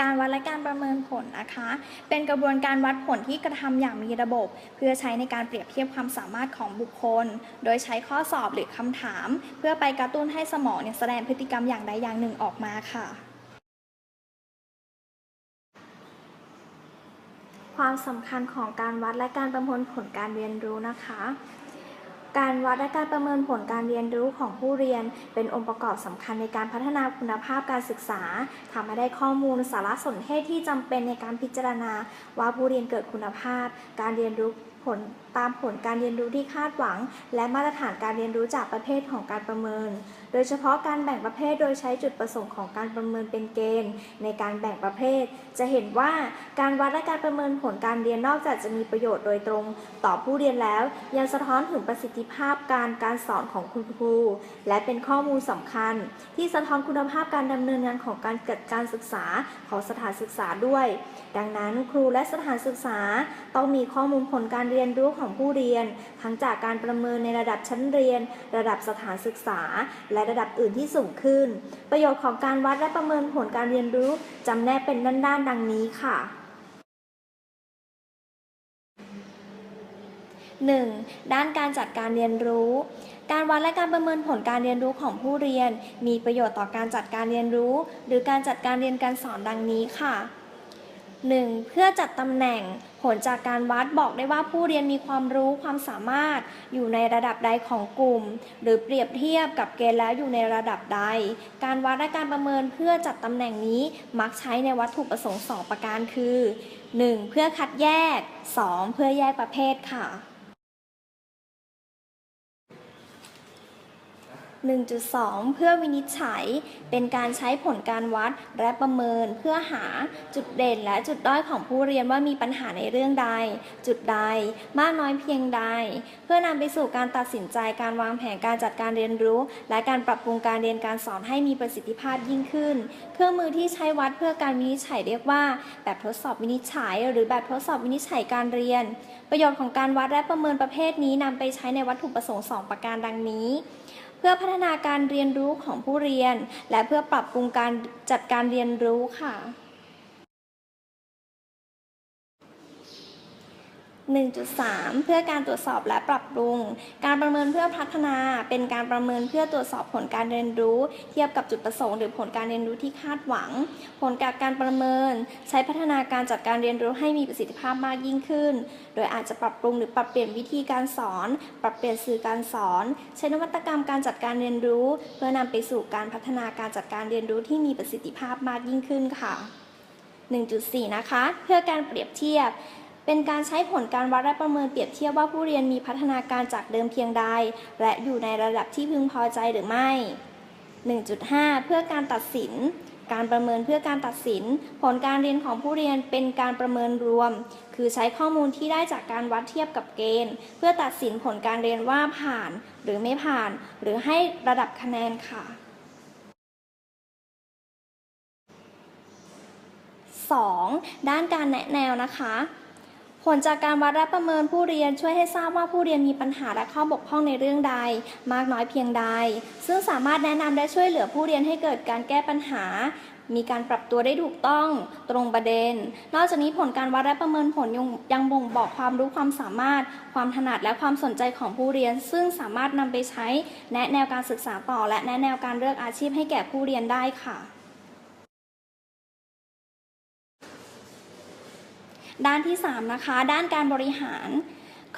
การวัดและการประเมินผลนะคะ เป็นกระบวนการวัดผลที่กระทำอย่างมีระบบ เพื่อใช้ในการเปรียบเทียบความสามารถของบุคคล โดยใช้ข้อสอบหรือคำถาม เพื่อไปกระตุ้นให้สมองเนี่ยแสดงพฤติกรรมอย่างใดอย่างหนึ่งออกมาค่ะความสำคัญของการวัดและการประเมินผลการเรียนรู้นะคะ การวัดและการประเมินผลการเรียนรู้ของผู้เรียน เป็นองค์ประกอบสำคัญในการพัฒนาคุณภาพการศึกษาทำให้ได้ข้อมูลสารสนเทศที่จำเป็นในการพิจารณา ว่าผู้เรียนเกิดคุณภาพ การเรียนรู้ ผลตามผลการเรียนรู้ที่คาดหวัง และมาตรฐานการเรียนรู้จากประเภทของการประเมิน โดยเฉพาะการแบ่งประเภทโดยใช้จุดประสงค์ของการประเมินเป็นเกณฑ์ ในการแบ่งประเภท จะเห็นว่าการวัดและการประเมินผลการเรียนนอกจากจะมีประโยชน์โดยตรง ต่อผู้เรียนแล้ว ยังสะท้อนถึงประสิทธิภาพการการสอนของคุณครู และเป็นข้อมูลสำคัญ ที่สะท้อนคุณภาพการดำเนินงานของการเกิดการศึกษาของสถานศึกษาด้วย ดังนั้นครูและสถานศึกษาต้องมีข้อมูลผลการเรียนรู้ของผู้เรียน ทั้งจากการประเมินในระดับชั้นเรียน ระดับสถานศึกษา และระดับอื่นที่สูงขึ้น ประโยชน์ของการวัดและประเมินผลการเรียนรู้จำแนกเป็นด้านๆ ดังนี้ค่ะ 1. ด้านการจัดการเรียนรู้ การวัดและการประเมินผลการเรียนรู้ของผู้เรียน มีประโยชน์ต่อการจัดการเรียนรู้ หรือการจัดการเรียนการสอนดังนี้ค่ะ 1. เพื่อจัดตำแหน่ง ผลจากการวัดบอกได้ว่าผู้เรียนมีความรู้ความสามารถอยู่ในระดับใดของกลุ่ม หรือเปรียบเทียบกับเกณฑ์แล้วอยู่ในระดับใด การวัดและการประเมินเพื่อจัดตำแหน่งนี้มักใช้ในวัตถุประสงค์สองประการคือ 1. เพื่อคัดแยก 2. เพื่อแยกประเภทค่ะ 1.2 เพื่อวินิจฉัย เป็นการใช้ผลการวัดและประเมินเพื่อหาจุดเด่นและจุดด้อยของผู้เรียนว่ามีปัญหาในเรื่องใด จุดใด มากน้อยเพียงใด เพื่อนำไปสู่การตัดสินใจการวางแผนการจัดการเรียนรู้ และการปรับปรุงการเรียนการสอนให้มีประสิทธิภาพยิ่งขึ้น เครื่องมือที่ใช้วัดเพื่อการวินิจฉัยเรียกว่า แบบทดสอบวินิจฉัย หรือแบบทดสอบวินิจฉัยการเรียน ประโยชน์ของการวัดและประเมินประเภทนี้นำไปใช้ในวัตถุประสงค์สองประการดังนี้ เพื่อพัฒนาการเรียนรู้ของผู้เรียน และเพื่อปรับปรุงการจัดการเรียนรู้ค่ะ 1.3 เพื่อการตรวจสอบและปรับปรุง การประเมินเพื่อพัฒนา เป็นการประเมินเพื่อตรวจสอบผลการเรียนรู้ เทียบกับจุดประสงค์หรือผลการเรียนรู้ที่คาดหวัง ผลจากการประเมิน ใช้พัฒนาการจัดการเรียนรู้ให้มีประสิทธิภาพมากยิ่งขึ้น โดยอาจจะปรับปรุงหรือปรับเปลี่ยนวิธีการสอน ปรับเปลี่ยนสื่อการสอน ใช้นวัตกรรมการจัดการเรียนรู้ เพื่อนำไปสู่การพัฒนาการจัดการเรียนรู้ที่มีประสิทธิภาพมากยิ่งขึ้นค่ะ 1.4 นะคะ เพื่อการเปรียบเทียบ เป็นการใช้ผลการวัดและประเมินเปรียบเทียบว่าผู้เรียนมีพัฒนาการจากเดิมเพียงใด และอยู่ในระดับที่พึงพอใจหรือไม่ 1.5 เพื่อการตัดสิน การประเมินเพื่อการตัดสิน ผลการเรียนของผู้เรียนเป็นการประเมินรวม คือใช้ข้อมูลที่ได้จากการวัดเทียบกับเกณฑ์ เพื่อตัดสินผลการเรียนว่าผ่านหรือไม่ผ่าน หรือให้ระดับคะแนนค่ะ 2. ด้านการแนะแนวนะคะ ผลจากการวัดและประเมินผู้เรียนช่วยให้ทราบว่าผู้เรียนมีปัญหาและข้อบกพร่องในเรื่องใด มากน้อยเพียงใด ซึ่งสามารถแนะนำและช่วยเหลือผู้เรียนให้เกิดการแก้ปัญหา มีการปรับตัวได้ถูกต้องตรงประเด็น นอกจากนี้ผลการวัดและประเมินผลยังยังบ่งบอกความรู้ความสามารถ ความถนัดและความสนใจของผู้เรียน ซึ่งสามารถนำไปใช้แนะแนวการศึกษาต่อ และแนะแนวการเลือกอาชีพให้แก่ผู้เรียนได้ค่ะ ด้านที่ 3 นะคะ ด้านการบริหาร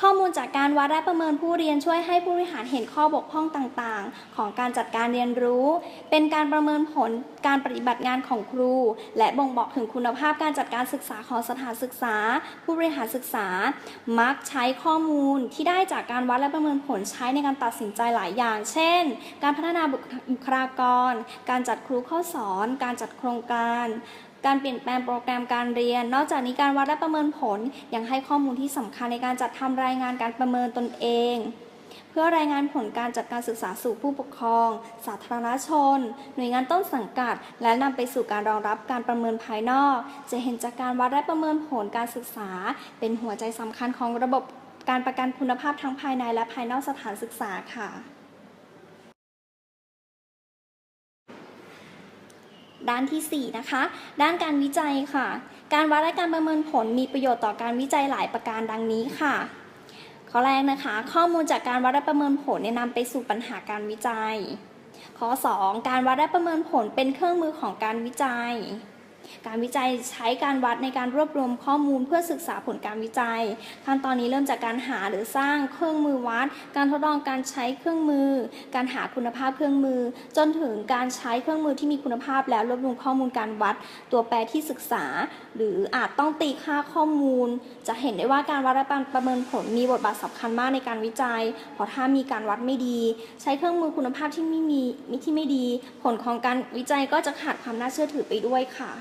ข้อมูลจากการวัดและประเมินผู้เรียนช่วยให้ผู้บริหารเห็นข้อบกพร่องต่างๆ ของการจัดการเรียนรู้ เป็นการประเมินผลการปฏิบัติงานของครู และบ่งบอกถึงคุณภาพการจัดการศึกษาของสถานศึกษา ผู้บริหารศึกษา มักใช้ข้อมูลที่ได้จากการวัดและประเมินผลใช้ในการตัดสินใจหลายอย่าง เช่น การพัฒนาบุคลากร การจัดครูเข้าสอน การจัดโครงการ การเปลี่ยนแปลงโปรแกรมการเรียน นอกจากนี้การวัดและประเมินผลยังให้ข้อมูลที่สำคัญในการจัดทำรายงานการประเมินตนเอง เพื่อรายงานผลการจัดการศึกษาสู่ผู้ปกครอง สาธารณชน หน่วยงานต้นสังกัด และนำไปสู่การรองรับการประเมินภายนอก จะเห็นจากการวัดและประเมินผลการศึกษา เป็นหัวใจสำคัญของระบบการประกันคุณภาพทั้งภายในและภายนอกสถานศึกษาค่ะ ด้านทีสี่ 4 นะคะ ด้านการวิจัยค่ะ การวัดและการประเมินผลมีประโยชน์ต่อการวิจัยหลายประการดังนี้ค่ะ ข้อแรกนะคะ ข้อมูลจากการวัดและประเมินผลแนะนำไปสู่ปัญหาการวิจัย ข้อ 2 การวัดและประเมินผลเป็นเครื่องมือของการวิจัย การวิจัยใช้การวัดในการรวบรวมข้อมูลเพื่อศึกษาผลการวิจัย ขั้นตอนนี้เริ่มจากการหาหรือสร้างเครื่องมือวัด การทดลองการใช้เครื่องมือ การหาคุณภาพเครื่องมือ จนถึงการใช้เครื่องมือที่มีคุณภาพ แล้วรวบรวมข้อมูลการวัด ตัวแปรที่ศึกษา หรืออาจต้องตีค่าข้อมูล จะเห็นได้ว่าการวัดและประเมินผลมีบทบาทสำคัญมากในการวิจัย เพราะถ้ามีการวัดไม่ดี ใช้เครื่องมือคุณภาพที่ไม่มีที่ไม่ดี ผลของการวิจัยก็จะขาดความน่าเชื่อถือไปด้วยค่ะ